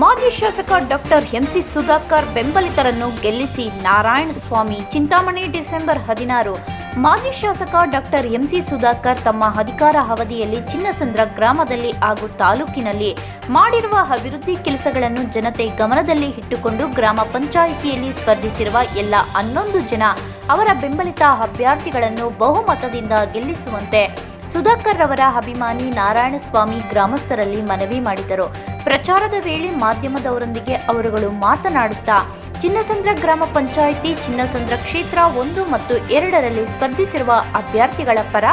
ಮಾಜಿ ಶಾಸಕ doctor MC Sudhakar ಬೆಂಬಲಿತರನ್ನು ಗೆಲ್ಲಿಸಿ ನಾರಾಯಣಸ್ವಾಮಿ ಚಿಂತಾಮಣಿ ಡಿಸೆಂಬರ್ ಹದಿನಾರು. ಮಾಜಿ ಶಾಸಕ ಡಾಕ್ಟರ್ ಎಂಸಿ ಸುಧಾಕರ್ ತಮ್ಮ ಅಧಿಕಾರ ಅವಧಿಯಲ್ಲಿ ಚಿನ್ನಸಂದ್ರ ಗ್ರಾಮದಲ್ಲಿ ಹಾಗೂ ತಾಲೂಕಿನಲ್ಲಿ ಮಾಡಿರುವ ಅಭಿವೃದ್ಧಿ ಕೆಲಸಗಳನ್ನು ಜನತೆ ಗಮನದಲ್ಲಿ ಇಟ್ಟುಕೊಂಡು ಗ್ರಾಮ ಪಂಚಾಯಿತಿಯಲ್ಲಿ ಸ್ಪರ್ಧಿಸಿರುವ ಎಲ್ಲ ಹನ್ನೊಂದು ಜನ ಅವರ ಬೆಂಬಲಿತ ಅಭ್ಯರ್ಥಿಗಳನ್ನು ಬಹುಮತದಿಂದ ಗೆಲ್ಲಿಸುವಂತೆ ಸುಧಾಕರ್ ರವರ ಅಭಿಮಾನಿ ನಾರಾಯಣಸ್ವಾಮಿ ಗ್ರಾಮಸ್ಥರಲ್ಲಿ ಮನವಿ ಮಾಡಿದರು. ಪ್ರಚಾರದ ವೇಳೆ ಮಾಧ್ಯಮದವರೊಂದಿಗೆ ಅವರುಗಳು ಮಾತನಾಡುತ್ತಾ ಚಿನ್ನಸಂದ್ರ ಗ್ರಾಮ ಪಂಚಾಯಿತಿ, ಚಿನ್ನಸಂದ್ರ ಕ್ಷೇತ್ರ ಒಂದು ಮತ್ತು ಎರಡರಲ್ಲಿ ಸ್ಪರ್ಧಿಸಿರುವ ಅಭ್ಯರ್ಥಿಗಳ ಪರ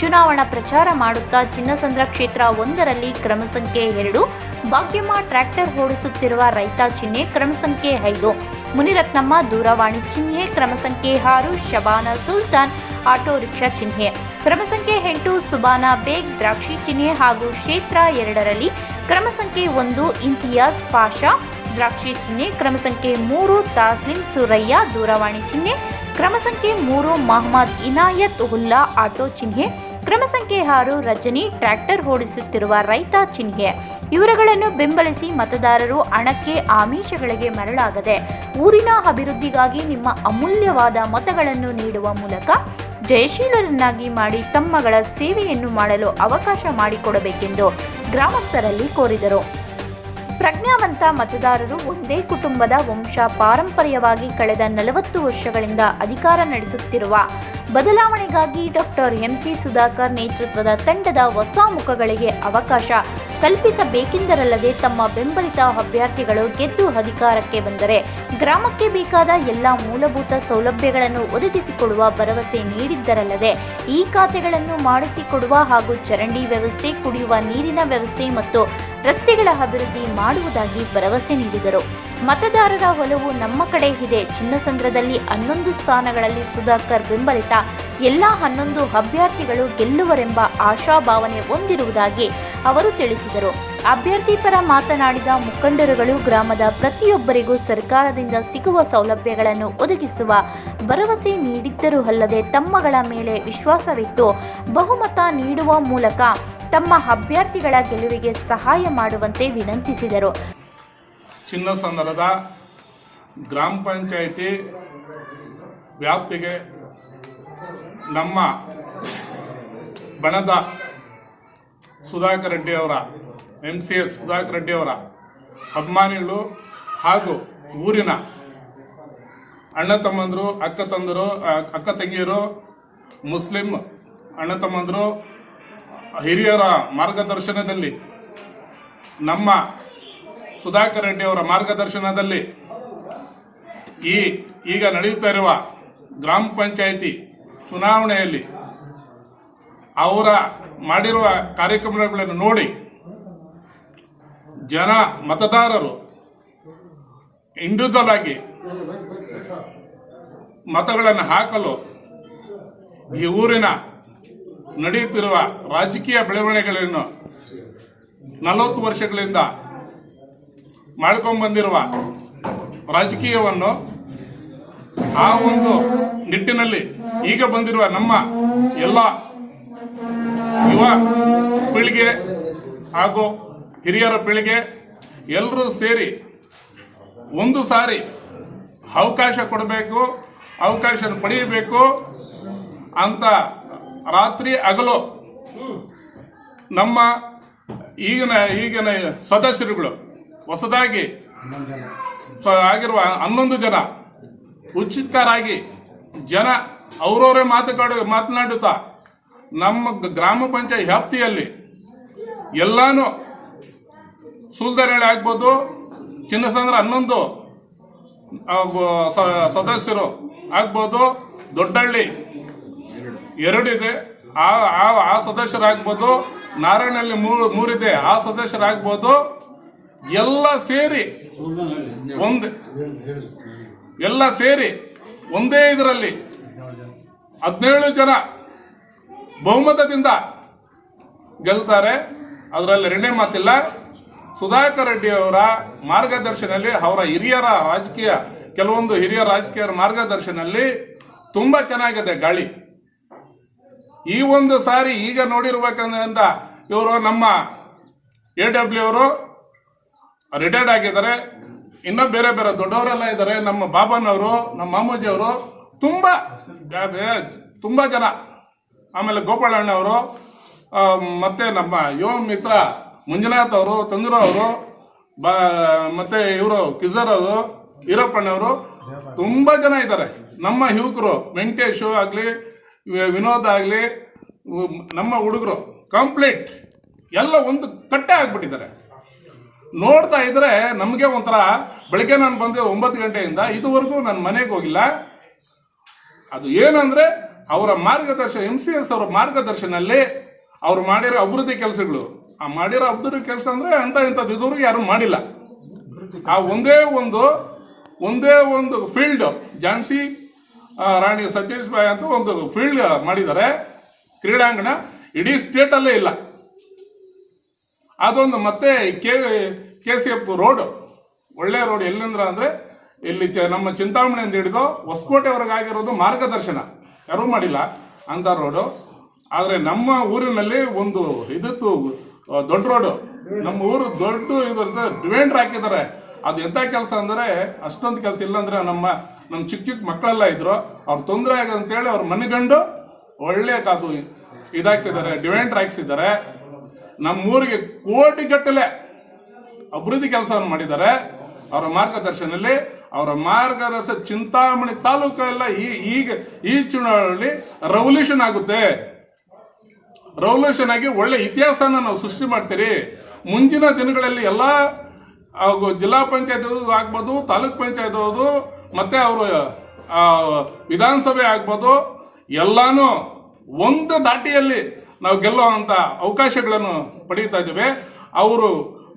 ಚುನಾವಣಾ ಪ್ರಚಾರ ಮಾಡುತ್ತಾ ಚಿನ್ನಸಂದ್ರ ಕ್ಷೇತ್ರ ಒಂದರಲ್ಲಿ ಕ್ರಮ ಸಂಖ್ಯೆ ಎರಡು, ಭಾಗ್ಯಮ್ಮ ಟ್ರ್ಯಾಕ್ಟರ್ ಓಡಿಸುತ್ತಿರುವ ರೈತ ಚಿಹ್ನೆ ಕ್ರಮ ಸಂಖ್ಯೆ ಐದು, ಮುನಿರತ್ನಮ್ಮ ದೂರವಾಣಿ ಚಿಹ್ನೆ ಕ್ರಮ ಸಂಖ್ಯೆ ಆರು, ಶಬಾನ ಸುಲ್ತಾನ್ ಆಟೋ ರಿಕ್ಷಾ ಚಿಹ್ನೆ. ಕ್ರಮ ಸಂಖ್ಯೆ ಎಂಟು, ಸುಬಾನಾ ಬೇಗ್, ದ್ರಾಕ್ಷಿ ಚಿಹ್ನೆ ಹಾಗೂ ಕ್ಷೇತ್ರ ಎರಡರಲ್ಲಿ ಕ್ರಮ ಸಂಖ್ಯೆ ಒಂದು ಇಂತಿಯಾಜ್ ಪಾಷಾ, ದ್ರಾಕ್ಷಿ ಚಿಹ್ನೆ ಕ್ರಮ ಸಂಖ್ಯೆ ಮೂರು, ತಾಸ್ಲಿಂ ಸುರಯ್ಯ, ದೂರವಾಣಿ ಚಿಹ್ನೆ ಕ್ರಮ ಸಂಖ್ಯೆ ಮೂರು, ಮಹಮ್ಮದ್ ಇನಾಯತ್ ಉಲ್ಲಾ ಆಟೋ ಚಿಹ್ನೆ ಕ್ರಮ ಸಂಖ್ಯೆ ಆರು, ರಜನಿ ಟ್ರ್ಯಾಕ್ಟರ್ ಓಡಿಸುತ್ತಿರುವ ರೈತ ಚಿಹ್ನೆ. ಇವರುಗಳನ್ನು ಬೆಂಬಲಿಸಿ ಮತದಾರರು ಹಣಕ್ಕೆ ಆಮಿಷಗಳಿಗೆ ಮರಳಾಗದೆ, ಊರಿನ ಅಭಿವೃದ್ಧಿಗಾಗಿ ನಿಮ್ಮ ಅಮೂಲ್ಯವಾದ ಮತಗಳನ್ನು ನೀಡುವ ಮೂಲಕ ಜಯಶೀಲರನ್ನಾಗಿ ಮಾಡಿ ತಮ್ಮಗಳ ಸೇವೆಯನ್ನು ಮಾಡಲು ಅವಕಾಶ ಮಾಡಿಕೊಡಬೇಕೆಂದು ಗ್ರಾಮಸ್ಥರಲ್ಲಿ ಕೋರಿದರು. ಪ್ರಜ್ಞಾವಂತ ಮತದಾರರು ಒಂದೇ ಕುಟುಂಬದ ವಂಶ ಪಾರಂಪರ್ಯವಾಗಿ ಕಳೆದ ನಲವತ್ತು ವರ್ಷಗಳಿಂದ ಅಧಿಕಾರ ನಡೆಸುತ್ತಿರುವ ಬದಲಾವಣೆಗಾಗಿ ಡಾಕ್ಟರ್ ಎಂಸಿ ಸುಧಾಕರ್ ನೇತೃತ್ವದ ತಂಡದ ಹೊಸ ಮುಖಗಳಿಗೆ ಅವಕಾಶ ಕಲ್ಪಿಸಬೇಕೆಂದರಲ್ಲದೆ ತಮ್ಮ ಬೆಂಬಲಿತ ಅಭ್ಯರ್ಥಿಗಳು ಗೆದ್ದು ಅಧಿಕಾರಕ್ಕೆ ಬಂದರೆ ಗ್ರಾಮಕ್ಕೆ ಬೇಕಾದ ಎಲ್ಲ ಮೂಲಭೂತ ಸೌಲಭ್ಯಗಳನ್ನು ಒದಗಿಸಿಕೊಡುವ ಭರವಸೆ ನೀಡಿದ್ದರಲ್ಲದೆ ಈ ಖಾತೆಗಳನ್ನು ಮಾಡಿಸಿಕೊಡುವ ಹಾಗೂ ಚರಂಡಿ ವ್ಯವಸ್ಥೆ ಕುಡಿಯುವ ನೀರಿನ ವ್ಯವಸ್ಥೆ ಮತ್ತು ರಸ್ತೆಗಳ ಅಭಿವೃದ್ಧಿ ಮಾಡುವುದಾಗಿ ಭರವಸೆ ನೀಡಿದರು. ಮತದಾರರ ಒಲವು ನಮ್ಮ ಕಡೆ ಇದೆ. ಚಿನ್ನಸಂದ್ರದಲ್ಲಿ ಹನ್ನೊಂದು ಸ್ಥಾನಗಳಲ್ಲಿ ಸುಧಾಕರ್ ಬೆಂಬಲಿತ. ಎಲ್ಲ ಹನ್ನೊಂದು ಅಭ್ಯರ್ಥಿಗಳು ಗೆಲ್ಲುವರೆಂಬ ಆಶಾಭಾವನೆ ಹೊಂದಿರುವುದಾಗಿ ಅವರು ತಿಳಿಸಿದರು. ಅಭ್ಯರ್ಥಿ ಪರ ಮಾತನಾಡಿದ ಮುಖಂಡರುಗಳು, ಗ್ರಾಮದ ಪ್ರತಿಯೊಬ್ಬರಿಗೂ ಸರ್ಕಾರದಿಂದ ಸಿಗುವ ಸೌಲಭ್ಯಗಳನ್ನು ಒದಗಿಸುವ ಭರವಸೆ ನೀಡಿದ್ದರೂ ಅಲ್ಲದೆ ತಮ್ಮಗಳ ಮೇಲೆ ವಿಶ್ವಾಸವಿಟ್ಟು ಬಹುಮತ ನೀಡುವ ಮೂಲಕ ತಮ್ಮ ಅಭ್ಯರ್ಥಿಗಳ ಗೆಲುವಿಗೆ ಸಹಾಯ ಮಾಡುವಂತೆ ವಿನಂತಿಸಿದರು. ಚಿನ್ನಸಂದರದ ಗ್ರಾಮ ಪಂಚಾಯಿತಿ ವ್ಯಾಪ್ತಿಗೆ ನಮ್ಮ ಬಣದ ಸುಧಾಕರ್ ರೆಡ್ಡಿ ಅವರ M C S Sudhakar Reddy ಅವರ ಅಭಿಮಾನಿಗಳು ಹಾಗೂ ಊರಿನ ಅಣ್ಣ ತಮ್ಮಂದರು, ಅಕ್ಕ ತಂದರು ಅಕ್ಕ ತಂಗಿಯರು, ಮುಸ್ಲಿಂ ಅಣ್ಣ ತಮ್ಮಂದರು ಹಿರಿಯರ ಮಾರ್ಗದರ್ಶನದಲ್ಲಿ ನಮ್ಮ ಸುಧಾಕರ್ ರೆಡ್ಡಿ ಅವರ ಮಾರ್ಗದರ್ಶನದಲ್ಲಿ ಈ ಈಗ ನಡೆಯುತ್ತಾ ಇರುವ ಗ್ರಾಮ ಪಂಚಾಯಿತಿ ಚುನಾವಣೆಯಲ್ಲಿ ಅವರ ಮಾಡಿರುವ ಕಾರ್ಯಕ್ರಮಗಳನ್ನು ನೋಡಿ ಜನ ಮತದಾರರು ಇಂಡಿವಿಜುವಲ್ ಆಗಿ ಮತಗಳನ್ನು ಹಾಕಲು ಈ ಊರಿನ ನಡೆಯುತ್ತಿರುವ ರಾಜಕೀಯ ಬೆಳವಣಿಗೆಗಳನ್ನು ನಲವತ್ತು ವರ್ಷಗಳಿಂದ ಮಾಡ್ಕೊಂಡ್ಬಂದಿರುವ ರಾಜಕೀಯವನ್ನು ಆ ಒಂದು ನಿಟ್ಟಿನಲ್ಲಿ ಈಗ ಬಂದಿರುವ ನಮ್ಮ ಎಲ್ಲ ಯುವ ಪೀಳಿಗೆ ಹಾಗೂ ಹಿರಿಯರ ಪೀಳಿಗೆ ಎಲ್ಲರೂ ಸೇರಿ ಒಂದು ಸಾರಿ ಅವಕಾಶ ಕೊಡಬೇಕು ಅವಕಾಶ ಪಡೆಯಬೇಕು ಅಂತ ರಾತ್ರಿ ಹಗಲು ನಮ್ಮ ಈಗಿನ ಈಗಿನ ಸದಸ್ಯರುಗಳು ಹೊಸದಾಗಿ ಆಗಿರುವ ಹನ್ನೊಂದು ಜನ ಉಚಿತರಾಗಿ ಜನ ಅವರವರೇ ಮಾತುಕಾಡು ಮಾತನಾಡುತ್ತಾ ನಮ್ಮ ಗ್ರಾಮ ಪಂಚಾಯತ್ ವ್ಯಾಪ್ತಿಯಲ್ಲಿ ಎಲ್ಲಾನು ಸುಲ್ದರಳೆ ಆಗ್ಬೋದು, ಚಿನ್ನಸಂದ್ರ ಹನ್ನೊಂದು ಸದಸ್ಯರು ಆಗ್ಬೋದು, ದೊಡ್ಡಹಳ್ಳಿ ಎರಡಿದೆ. ಆ ಆ ಸದಸ್ಯರಾಗ್ಬೋದು ನಾರಾಯಣಲ್ಲಿ ಮೂರು, ಮೂರಿದೆ. ಆ ಸದಸ್ಯರಾಗ್ಬೋದು, ಎಲ್ಲ ಸೇರಿ ಒಂದು, ಎಲ್ಲ ಸೇರಿ ಒಂದೇ ಇದರಲ್ಲಿ ಹದಿನೇಳು ಜನ ಬಹುಮತದಿಂದ ಗೆಲ್ತಾರೆ. ಅದರಲ್ಲಿ ಎರಡನೇ ಮಾತಿಲ್ಲ. ಸುಧಾಕರ್ ರೆಡ್ಡಿ ಅವರ ಮಾರ್ಗದರ್ಶನದಲ್ಲಿ, ಅವರ ಹಿರಿಯರ ರಾಜಕೀಯ, ಕೆಲವೊಂದು ಹಿರಿಯ ರಾಜಕೀಯರ ಮಾರ್ಗದರ್ಶನದಲ್ಲಿ ತುಂಬಾ ಚೆನ್ನಾಗಿದೆ ಗಾಳಿ. ಈ ಒಂದು ಸಾರಿ ಈಗ ನೋಡಿರ್ಬೇಕಂತ ಇವರು ನಮ್ಮ ಎ ಡಬ್ಲ್ಯೂ ಅವರು ರಿಟೈರ್ಡ್ ಆಗಿದ್ದಾರೆ. ಇನ್ನೂ ಬೇರೆ ಬೇರೆ ದೊಡ್ಡವರೆಲ್ಲ ಇದ್ದಾರೆ. ನಮ್ಮ ಬಾಬನವರು ನಮ್ಮ ಮಾಮೂಜಿ ಅವರು, ತುಂಬ ತುಂಬಾ ಜನ. ಆಮೇಲೆ ಗೋಪಾಲಣ್ಣ ಅವರು ಮತ್ತೆ ನಮ್ಮ ಯುವ ಮಿತ್ರ ಮಂಜುನಾಥ್ ಅವರು ತಂದೂರು ಅವರು ಮತ್ತೆ ಇವರು ಕಿಜರ್ ಅವರು ಈರಪ್ಪಣ್ಣವರು ತುಂಬ ಜನ ಇದ್ದಾರೆ. ನಮ್ಮ ಯುವಕರು ವೆಂಕಟೇಶು ಆಗಲಿ ವಿನೋದ್ ಆಗಲಿ ನಮ್ಮ ಹುಡುಗರು ಕಂಪ್ಲೀಟ್ ಎಲ್ಲ ಒಂದು ಕಟ್ಟೆ ಆಗ್ಬಿಟ್ಟಿದ್ದಾರೆ. ನೋಡ್ತಾ ಇದ್ರೆ ನಮಗೆ ಒಂಥರ, ಬೆಳಗ್ಗೆ ನಾನು ಬಂದೆ ಒಂಬತ್ತು ಗಂಟೆಯಿಂದ ಇದುವರೆಗೂ ನಾನು ಮನೆಗೆ ಹೋಗಿಲ್ಲ. ಅದು ಏನಂದ್ರೆ, ಅವರ ಮಾರ್ಗದರ್ಶನ ಎಂ ಸಿ ಎಸ್ ಅವರ ಮಾರ್ಗದರ್ಶನಲ್ಲಿ ಅವ್ರು ಮಾಡಿರೋ ಅಭಿವೃದ್ಧಿ ಕೆಲಸಗಳು. ಆ ಮಾಡಿರೋ ಅಭಿವೃದ್ಧಿ ಕೆಲಸ ಅಂದ್ರೆ ಅಂತ ಇಂಥದ್ದು ಇದುವರೆಗೂ ಯಾರು ಮಾಡಿಲ್ಲ. ಆ ಒಂದೇ ಒಂದು ಒಂದೇ ಒಂದು ಫೀಲ್ಡ್ ಝಾನ್ಸಿ ರಾಣಿ ಸತೀಶ್ ಅಂತ ಒಂದು ಫೀಲ್ಡ್ ಮಾಡಿದ್ದಾರೆ. ಕ್ರೀಡಾಂಗಣ ಇಡೀ ಸ್ಟೇಟಲ್ಲೇ ಇಲ್ಲ. ಅದೊಂದು ಮತ್ತೆ K K C F road ಒಳ್ಳೆ ರೋಡ್ ಎಲ್ಲಿಂದ್ರ ಅಂದ್ರೆ ಇಲ್ಲಿ ಚ- ನಮ್ಮ ಚಿಂತಾಮಣಿಯಿಂದ ಹಿಡಿದು ಹೊಸಕೋಟೆವರೆಗಾಗಿರೋದು ಮಾರ್ಗದರ್ಶನ. ಯಾರೂ ಮಾಡಿಲ್ಲ ಅಂತ ರೋಡು ಆದರೆ ನಮ್ಮ ಊರಿನಲ್ಲಿ ಒಂದು ಇದಿತ್ತು ದೊಡ್ಡ ರೋಡು ನಮ್ಮ ಊರು ದೊಡ್ಡ ಇದು ಡಿವೆಂಡ್ರ್ ಹಾಕಿದ್ದಾರೆ. ಅದು ಎಂಥ ಕೆಲಸ ಅಂದರೆ ಅಷ್ಟೊಂದು ಕೆಲಸ ಇಲ್ಲ ಅಂದ್ರೆ ನಮ್ಮ ನಮ್ಮ ಚಿಕ್ಕ ಚಿಕ್ಕ ಮಕ್ಕಳೆಲ್ಲ ಇದ್ರು. ಅವ್ರು ತೊಂದರೆ ಆಗೋದು ಅಂತೇಳಿ ಅವ್ರು ಮನಗಂಡು ಒಳ್ಳೆ ಕಾದು ಇದಾಕಿದ್ದಾರೆ ಡಿವೆಂಡ್ರ್ ಹಾಕ್ಸಿದ್ದಾರೆ. ನಮ್ಮೂರಿಗೆ ಕೋಟಿಗಟ್ಟಲೆ ಅಭಿವೃದ್ಧಿ ಕೆಲಸ ಮಾಡಿದ್ದಾರೆ. ಅವರ ಮಾರ್ಗದರ್ಶನಲ್ಲಿ ಅವರ ಮಾರ್ಗದರ್ಶನ ಚಿಂತಾಮಣಿ ತಾಲೂಕು ಎಲ್ಲ ಈ, ಈಗ ಈ ಚುನಾವಣೆಯಲ್ಲಿ ರೆವಲ್ಯೂಷನ್ ಆಗುತ್ತೆ. ರೆವಲ್ಯೂಷನ್ ಆಗಿ ಒಳ್ಳೆ ಇತಿಹಾಸನ ನಾವು ಸೃಷ್ಟಿ ಮಾಡ್ತೀರಿ. ಮುಂದಿನ ದಿನಗಳಲ್ಲಿ ಎಲ್ಲ ಹಾಗೂ ಜಿಲ್ಲಾ ಪಂಚಾಯತ್ ಆಗ್ಬೋದು, ತಾಲೂಕ್ ಪಂಚಾಯತ್ ಅವರು ಮತ್ತೆ ಅವರು ವಿಧಾನಸಭೆ ಆಗ್ಬೋದು, ಎಲ್ಲನೂ ಒಂದು ದಾಟಿಯಲ್ಲಿ ನಾವು ಗೆಲ್ಲುವಂಥ ಅವಕಾಶಗಳನ್ನು ಪಡೀತಾ ಇದ್ದೇವೆ. ಅವರು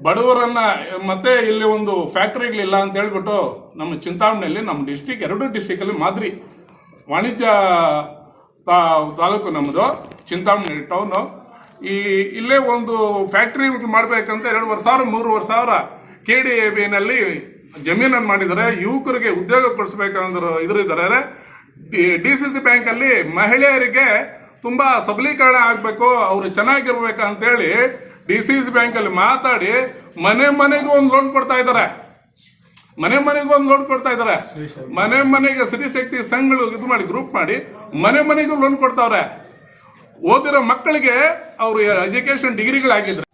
ಬಡವರನ್ನ, ಮತ್ತೆ ಇಲ್ಲಿ ಒಂದು ಫ್ಯಾಕ್ಟ್ರಿಗಳಿಲ್ಲ ಅಂತ ಹೇಳ್ಬಿಟ್ಟು ನಮ್ಮ ಚಿಂತಾಮಣಿಯಲ್ಲಿ ನಮ್ಮ ಡಿಸ್ಟಿಕ್, ಎರಡು ಡಿಸ್ಟಿಕಲ್ಲಿ ಮಾದರಿ. ವಾಣಿಜ್ಯ ತಾಲೂಕು ನಮ್ಮದು, ಚಿಂತಾಮಣಿ ಟೌನು. ಈ, ಇಲ್ಲೇ ಒಂದು ಫ್ಯಾಕ್ಟ್ರಿ ಮಾಡಬೇಕಂತ ಎರಡೂವರೆ ಸಾವಿರ ಮೂರುವರೆ ಸಾವಿರ ಕೆ ಡಿ ಎ ಬಿನಲ್ಲಿ ಜಮೀನನ್ನು ಮಾಡಿದರೆ ಯುವಕರಿಗೆ ಉದ್ಯೋಗ ಕೊಡಿಸ್ಬೇಕಂದ್ರೆ ಇದ್ರಿದ್ದಾರೆ. ಡಿ ಸಿ ಸಿ ಬ್ಯಾಂಕಲ್ಲಿ ಮಹಿಳೆಯರಿಗೆ ತುಂಬ ಸಬಲೀಕರಣ ಆಗಬೇಕು ಅವರು ಚೆನ್ನಾಗಿರ್ಬೇಕು ಅಂತೇಳಿ ಡಿ ಸಿ ಸಿ ಬ್ಯಾಂಕಲ್ಲಿ ಮಾತಾಡಿ ಮನೆ ಮನೆಗೂ ಒಂದು ಲೋನ್ ಕೊಡ್ತಾ ಇದ್ದಾರೆ. ಮನೆ ಮನೆಗೂ ಒಂದು ಲೋನ್ ಕೊಡ್ತಾ ಇದ್ದಾರೆ. ಮನೆ ಮನೆಗೆ ಸ್ತ್ರೀ ಶಕ್ತಿ ಸಂಘಗಳು ಇದು ಮಾಡಿ ಗ್ರೂಪ್ ಮಾಡಿ ಮನೆ ಮನೆಗೂ ಲೋನ್ ಕೊಡ್ತಾವ್ರೆ. ಓದಿರೋ ಮಕ್ಕಳಿಗೆ ಅವರು ಎಜುಕೇಶನ್ ಡಿಗ್ರಿಗಳಾಗಿದ್ರೆ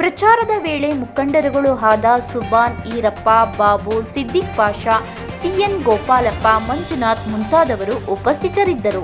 ಪ್ರಚಾರದ ವೇಳೆ ಮುಖಂಡರುಗಳು ಆದ ಸುಬಾನ್ ಈರಪ್ಪ ಬಾಬು ಸಿದ್ದಿಕ್ ಪಾಷಾ ಸಿಎನ್ ಗೋಪಾಲಪ್ಪ ಮಂಜುನಾಥ್ ಮುಂತಾದವರು ಉಪಸ್ಥಿತರಿದ್ದರು.